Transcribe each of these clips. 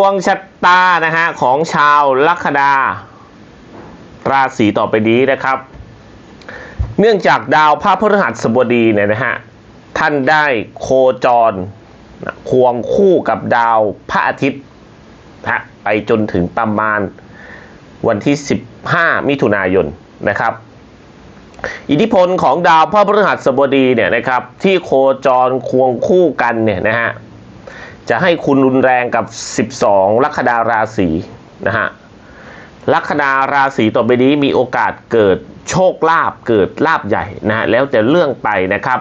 ดวงชะตานะฮะของชาวลัคนาราศีต่อไปนี้นะครับ เนื่องจากดาวพระพฤหัสบดีเนี่ยนะฮะท่านได้โคจรควงคู่กับดาวพระอาทิตย์นะฮะไปจนถึงประมาณวันที่ 15 มิถุนายนนะครับ อิทธิพลของดาวพระพฤหัสบดีเนี่ยนะครับที่โคจรควงคู่กันเนี่ยนะฮะ จะให้คุณรุนแรงกับ 12 ลัคนาราศีนะฮะลัคนาราศีต่อไปนี้มีโอกาสเกิดโชคลาภเกิดลาภใหญ่นะฮะแล้วแต่เรื่องไปนะครับ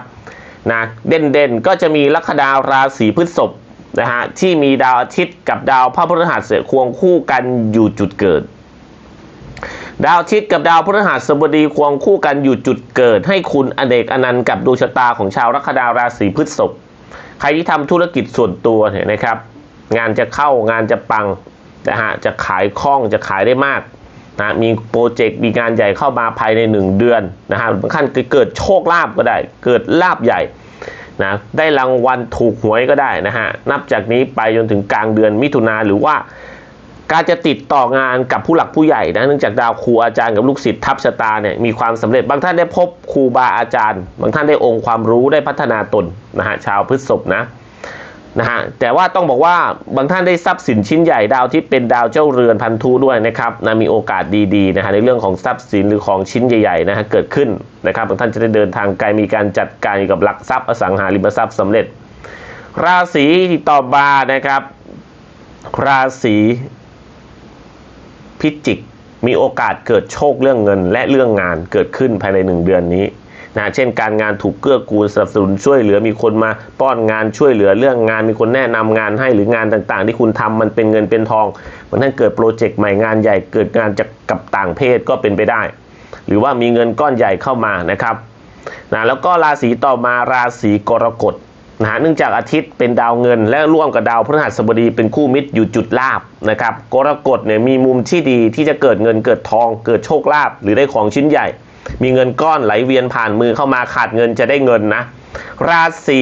นะเด่นเด่นๆก็จะมีลัคนาราศีพฤษภนะฮะที่มีดาวอาทิตย์กับดาวพระพฤหัสเนี่ยควงคู่กันอยู่จุดเกิด ดาวอาทิตย์กับดาวพฤหัสบดีควงคู่กันอยู่จุดเกิด ให้คุณอเนกอนันต์กับดวงชะตาของชาวลัคนาราศีพฤษภ ใครที่ทำธุรกิจส่วนตัวเนี่ยนะครับ งานจะเข้างานจะปังนะฮะจะขายคล่องจะขายได้มากนะมีโปรเจกต์มีงานใหญ่เข้ามาภายใน 1 เดือนนะฮะบางขั้นเกิดโชคลาภก็ได้ เกิดลาบใหญ่นะได้รางวัลถูกหวยก็ได้นะฮะนับจากนี้ไปจนถึงกลางเดือนมิถุนาหรือว่า การจะติดต่องานกับผู้หลักผู้ใหญ่นะเนื่องจากดาวครูอาจารย์กับลูกศิษย์ทับชะตาเนี่ยมีความสำเร็จบางท่านได้พบครูบาอาจารย์ บางท่านได้องค์ความรู้ได้พัฒนาตนนะฮะชาวพฤษภนะนะฮะแต่ว่าต้องบอกว่าบางท่านได้ทรัพย์สินชิ้นใหญ่ดาวที่เป็นดาวเจ้าเรือนพันธุด้วยนะครับนะมีโอกาสดีๆนะฮะในเรื่องของทรัพย์สินหรือของชิ้นใหญ่ๆนะฮะเกิดขึ้นนะครับบางท่านจะได้เดินทางไกลมีการจัดการกับหลักทรัพย์อสังหาริมทรัพย์สำเร็จ ราศีต่อมานะครับ ราศี พิจิก มีโอกาสเกิดโชคเรื่องเงิน และเรื่องงานเกิดขึ้นภายในหนึ่งเดือนนี้นะเช่นการงานถูกเกื้อกูลสนับสนุนช่วยเหลือมีคนมาป้อนงานช่วยเหลือเรื่องงานมีคนแนะนำงานให้หรืองานต่างๆ ที่คุณทำมันเป็นเงินเป็นทองมันท่านเกิดโปรเจกต์ใหม่งานใหญ่เกิดงานจากกับต่างเพศก็เป็นไปได้ หรือว่ามีเงินก้อนใหญ่เข้ามานะครับนะแล้วก็ราศีต่อมาราศีกรกฎ นะฮะเนื่องจากอาทิตย์เป็นดาวเงิน และร่วมกับดาวพฤหัสบดีเป็นคู่มิตรอยู่จุดลาบนะครับกรกฎเนี่ยมีมุมที่ดีที่จะเกิดเงินเกิดทอง เกิดโชคลาภหรือได้ของชิ้นใหญ่ มีเงินก้อนไหลเวียนผ่านมือเข้ามาขาดเงินจะได้เงินนะราศี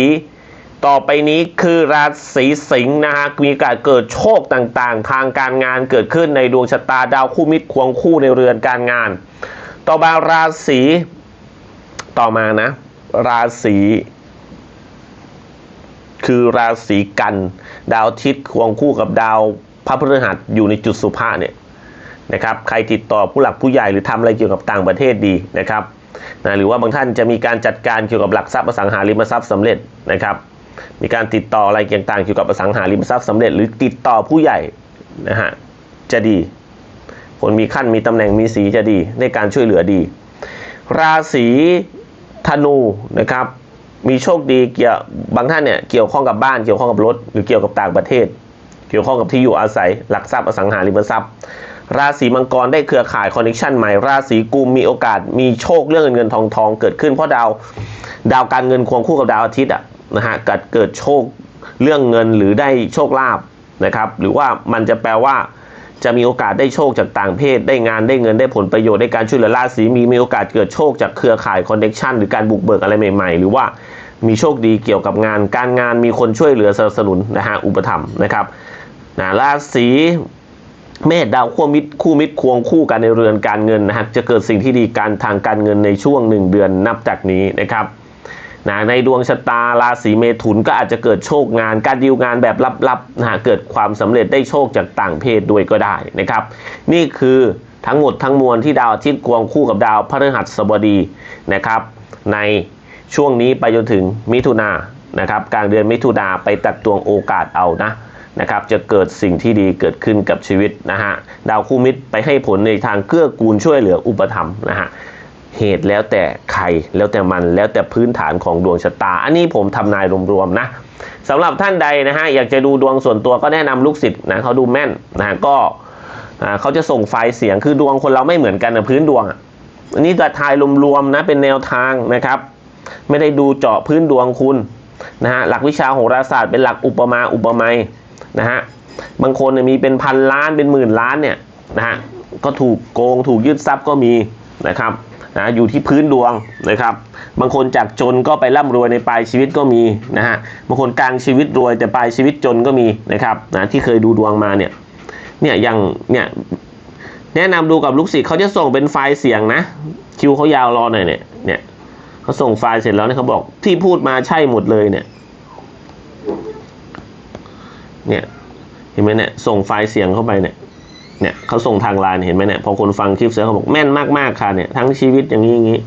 ต่อไปนี้คือราศีสิงห์นะฮะมีโอกาสเกิดโชคต่างๆ ทางการงานเกิดขึ้นในดวงชะตาดาวคู่มิตรควงคู่ในเรือนการงาน ต่อมาราศีต่อมานะ ราศี คือราศีกัน ดาวอาทิตย์ควงคู่กับดาวพระพฤหัสอยู่ในจุดสุภาเนี่ยนะครับใครติดต่อผู้หลักผู้ใหญ่หรือทำอะไรเกี่ยวกับต่างประเทศดีนะครับนะหรือว่าบางท่านจะมีการจัดการเกี่ยวกับหลักทรัพย์อสังหาริมทรัพย์สำเร็จนะครับ มีการติดต่ออะไรต่างๆเกี่ยวกับอสังหาริมทรัพย์สำเร็จ หรือติดต่อผู้ใหญ่นะฮะจะดี คนมีขั้นมีตำแหน่งมีสีจะดีในการช่วยเหลือดี ราศีธนูนะครับ มีโชคดีเกี่ยวบางท่านเนี่ยเกี่ยวข้องกับบ้านเกี่ยวข้องกับรถหรือเกี่ยวกับต่างประเทศ เกี่ยวข้องกับที่อยู่อาศัย หลักทรัพย์อสังหาริมทรัพย์ ราศีมังกรได้เครือข่ายคอนเนคชันใหม่ ราศีกุมมีโอกาสมีโชคเรื่องเงินเงินทองทองเกิดขึ้นเพราะดาวดาวการเงินควงคู่กับดาวอาทิตย์อะนะฮะเกิดเกิดโชคเรื่องเงินหรือได้โชคลาภนะครับหรือว่ามันจะแปลว่าจะมีโอกาสได้โชคจากต่างเพศ ได้งานได้เงินได้ผลประโยชน์ได้การช่วยเหลือราศีมีมีโอกาสเกิดโชคจากเครือข่ายคอนเนคชันหรือการบุกเบิกอะไรใหม่ๆ หรือว่า มีโชคดีเกี่ยวกับงาน การงานมีคนช่วยเหลือสนับสนุนนะฮะอุปถัมภ์นะครับนะราศีเมษดาวคู่มิตรคู่มิตรควงคู่กันในเรือนการเงินนะฮะจะเกิดสิ่งที่ดีการทางการเงินในช่วงหนึ่งเดือนนับจากนี้นะครับนะในดวงชะตาราศีเมถุนก็อาจจะเกิดโชคงาน การดีลงานแบบลับๆนะฮะเกิดความสำเร็จได้โชคจากต่างเพศด้วยก็ได้นะครับ นี่คือทั้งหมดทั้งมวลที่ดาวอาทิตย์ควงคู่กับดาวพฤหัสบดีนะครับ ใน ช่วงนี้ไปจนถึงมิถุนานะครับกลางเดือนมิถุนาไปตักตวงโอกาสเอานะนะครับจะเกิดสิ่งที่ดีเกิดขึ้นกับชีวิตนะฮะดาวคู่มิตรไปให้ผลในทางเกื้อกูลช่วยเหลืออุปถัมนะฮะเหตุแล้วแต่ใครแล้วแต่มันแล้วแต่พื้นฐานของดวงชะตา อันนี้ผมทำนายรวมๆนะสำหรับท่านใดนะฮะอยากจะดูดวงส่วนตัวก็แนะนำลูกศิษย์นะเขาดูแม่นนะฮะก็เขาจะส่งไฟล์เสียงคือดวงคนเราไม่เหมือนกันนะพื้นดวงอะอันนี้จะทายรวมๆนะเป็นแนวทางนะครับ ไม่ได้ดูเจาะพื้นดวงคุณนะฮะหลักวิชาโหราศาสตร์เป็นหลักอุปมาอุปไมยนะฮะบางคนเนี่ยมีเป็นพันล้านเป็นหมื่นล้านเนี่ยนะฮะก็ถูกโกงถูกยึดทรัพย์ก็มีนะครับนะอยู่ที่พื้นดวงนะครับ บางคนจากจนก็ไปร่ำรวยในปลายชีวิตก็มีนะฮะบางคนกลางชีวิตรวยแต่ปลายชีวิตจนก็มีนะครับนะที่เคยดูดวงมาเนี่ยเนี่ยอย่างเนี่ยแนะนำดูกับลูกศิษย์เขาจะส่งเป็นไฟล์เสียงนะ คิวเขายาวรอหน่อยเนี่ย เขาส่งไฟล์เสร็จแล้วเนี่ยเขาบอกที่พูดมาใช่หมดเลยเนี่ย เนี่ยเห็นไหมเนี่ยส่งไฟล์เสียงเข้าไปเนี่ยเนี่ยเขาส่งทางไลน์เห็นไหมเนี่ยพอคนฟังคลิปเสร็จเขาบอกแม่นมากๆค่ะเนี่ยทั้งชีวิตอย่างนี้อย่างนี้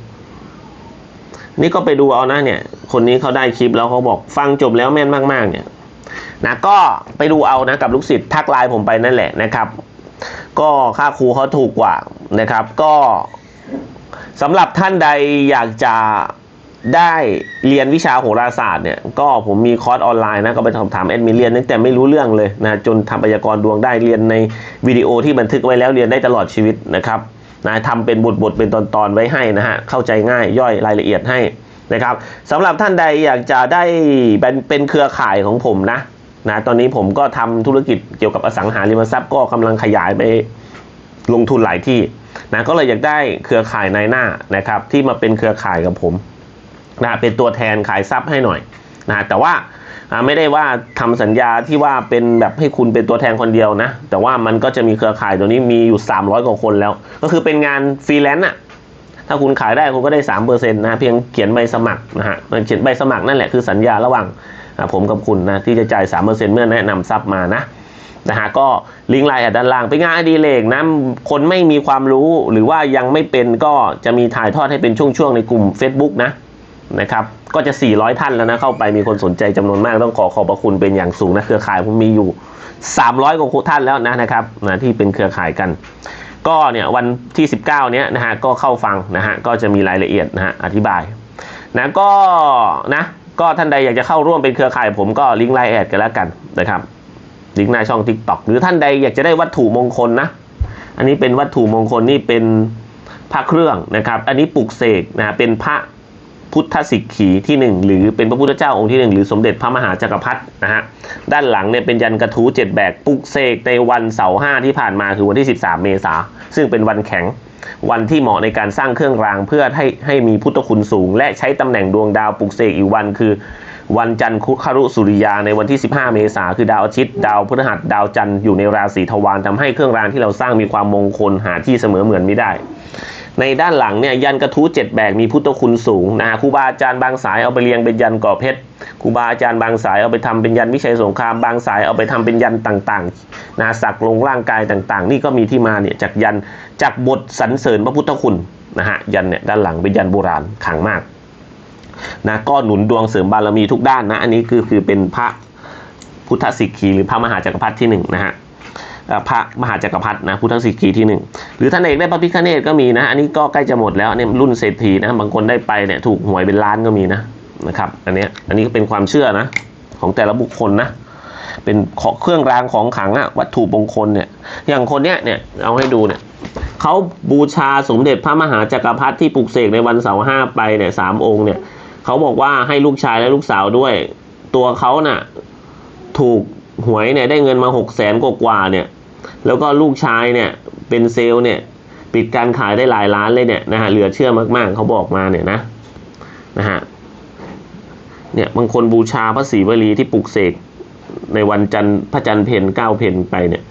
นี่ก็ไปดูเอานะเนี่ย คนนี้เขาได้คลิปแล้วเขาบอกฟังจบแล้วแม่นมาก ๆ เนี่ยนะก็ไปดูเอานะกับลูกศิษย์ทักไลน์ผมไปนั่นแหละนะครับ ก็ค่าครูเขาถูกกว่านะครับ ก็ สำหรับท่านใดอยากจะได้เรียนวิชาโหราศาสตร์เนี่ยก็ผมมีคอร์สออนไลน์นะก็ไปสอบถามแอดมินเรียนตั้งแต่ไม่รู้เรื่องเลยนะจนทำพยากรดวงได้เรียนในวิดีโอที่บันทึกไว้แล้วเรียนได้ตลอดชีวิตนะครับนะทำเป็นบทบทๆเป็นตอนๆไว้ให้นะฮะเข้าใจง่ายย่อยรายละเอียดให้นะครับสำหรับท่านใดอยากจะได้เป็นเป็นเครือข่ายของผมนะนะตอนนี้ผมก็ทำธุรกิจเกี่ยวกับอสังหาริมทรัพย์ก็กำลังขยายไปลงทุนหลายที่ นะก็เลยอยากได้เครือข่ายในหน้านะครับที่มาเป็นเครือข่ายกับผมนะเป็นตัวแทนขายทรัพย์ให้หน่อยนะแต่ว่าไม่ได้ว่าทำสัญญาที่ว่าเป็นแบบให้คุณเป็นตัวแทนคนเดียวนะ แต่ว่ามันก็จะมีเครือข่ายตัวนี้มีอยู่ 300 กว่าคนแล้ว ก็คือเป็นงานฟรีแลนซ์อะถ้าคุณขายได้คุณก็ได้3%เปอร์เซ็นต์นะเพียงเขียนใบสมัครนะฮะเขียนใบสมัครนั่นแหละคือสัญญาระหว่างผมกับคุณนะที่จะจ่าย3%เปอร์เซ็นต์เมื่อแนะนำทรัพย์มานะ นะฮะก็ลิงก์ไลน์แอดด้านล่าง เป็นงานอดีเลกนะคนไม่มีความรู้หรือว่ายังไม่เป็นก็จะมีถ่ายทอดให้เป็นช่วงๆในกลุ่ม Facebook นะนะครับก็จะ 400 ท่านแล้วนะ เข้าไปมีคนสนใจจำนวนมาก ต้องขอขอบพระคุณเป็นอย่างสูงนะ เครือข่ายผมมีอยู่ 300 กว่าท่านแล้วนะนะครับนะที่เป็นเครือข่ายกัน ก็เนี่ยวันที่ 19 เนี้ยนะฮะก็เข้าฟังนะฮะก็จะมีรายละเอียดนะฮะอธิบายนะก็นะก็ท่านใดอยากจะเข้าร่วมเป็นเครือข่ายผมก็ลิงก์ไลน์แอดกันแล้วกันนะครับ ลิงก์หน้าช่อง Tik t o อกหรือท่านใดอยากจะได้วัตถุมงคลนะ อันนี้เป็นวัตถุมงคลนี่เป็นพระเครื่องนะครับ อันนี้ปลุกเสกนะเป็นพระพุทธสิกขีที่หนึ่งหรือเป็นพระพุทธเจ้าองค์ที่หนึ่งหรือสมเด็จพระมหาจักรพรรดินะฮะด้านหลังเนี่ยเป็นยันกระทู้เจ็ดแบกปลุกเสกในวันเสาร์ห้าที่ผ่านมาคือวันที่ 13 เมษาซึ่งเป็นวันแข็งวันที่เหมาะในการสร้างเครื่องรางเพื่อให้ให้มีพุทธคุณสูง และใช้ตำแหน่งดวงดาวปลุกเสกอีกวันคือ วันจันทร์คุคารุสุริยาในวันที่ 15 เมษาคือดาวอาทิตย์ดาวพฤหัสดาวจันทร์อยู่ในราศีทวารทำให้เครื่องรางที่เราสร้างมีความมงคลหาที่เสมอเหมือนไม่ได้ ในด้านหลังเนี่ยยันกระทู้เจ็ดแบกมีพุทธคุณสูงนะครูบาอาจารย์บางสายเอาไปเรียงเป็นยันก่อเพชรครูบาอาจารย์บางสายเอาไปทำเป็นยันวิชัยสงครามบางสายเอาไปทำเป็นยันต่างๆนะสักลงร่างกายต่างๆ นี่ก็มีที่มาเนี่ยจากยันจากบทสรรเสริญพระพุทธคุณนะฮะยันเนี่ยด้านหลังเป็นยันโบราณขังมาก นะก็หนุนดวงเสริมบารมีทุกด้านนะอันนี้คือคือเป็นพระพุทธสิกขีหรือพระมหาจักรพรรดิที่หนึ่งนะฮะพระมหาจักรพรรดินะพุทธสิกขีที่หนึ่งหรือท่านเอกได้พระพิฆเนศก็มีนะอันนี้ก็ใกล้จะหมดแล้วเนี่ยรุ่นเศรษฐีนะบางคนได้ไปเนี่ยถูกหวยเป็นล้านก็มีนะนะครับอันนี้อันนี้ก็เป็นความเชื่อนะของแต่ละบุคคลนะเป็นเครื่องรางของขลังอะวัตถุมงคลเนี่ยอย่างคนเนี้ยเนี่ยเอาให้ดูเนี่ยเขาบูชาสมเด็จพระมหาจักรพรรดิที่ปลุกเสกในวันเสาร์ห้าไปเนี่ยสามองค์เนี่ย เขาบอกว่าให้ลูกชายและลูกสาวด้วย ตัวเขาน่ะ ถูกหวยเนี่ยได้เงินมาหกแสนกว่าเนี่ย แล้วก็ลูกชายเนี่ยเป็นเซลล์เนี่ย ปิดการขายได้หลายล้านเลยเนี่ยนะฮะเหลือเชื่อมากๆ เขาบอกมาเนี่ยนะนะฮะเนี่ยบางคนบูชาพระศรีวลีที่ปลุกเสกในวันจันทร์พระจันทร์เพนเก้าเพนไปเนี่ย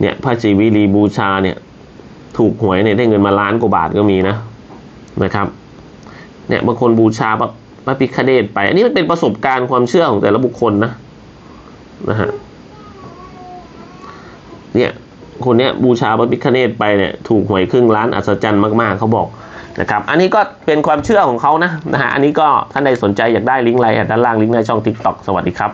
เนี่ยพระศรีวลีบูชาเนี่ยถูกหวยเนี่ยได้เงินมาล้านกว่าบาทก็มีนะนะครับ เนี่ยบางคนบูชา พระพิคเนตไป อันนี้มันเป็นประสบการณ์ความเชื่อของแต่ละบุคคลนะนะฮะเนี่ยคนเนี้ยบูชาพระพิคเนตไปเนี่ยถูกหวยครึ่งล้านอัศจรรย์มาก ๆเขาบอกนะครับอันนี้ก็เป็นความเชื่อของเขานะนะฮะอันนี้ก็ท่านใดสนใจอยากได้ลิงก์ไลน์ดด้านล่างลิงก์ในช่อง TikTok สวัสดีครับ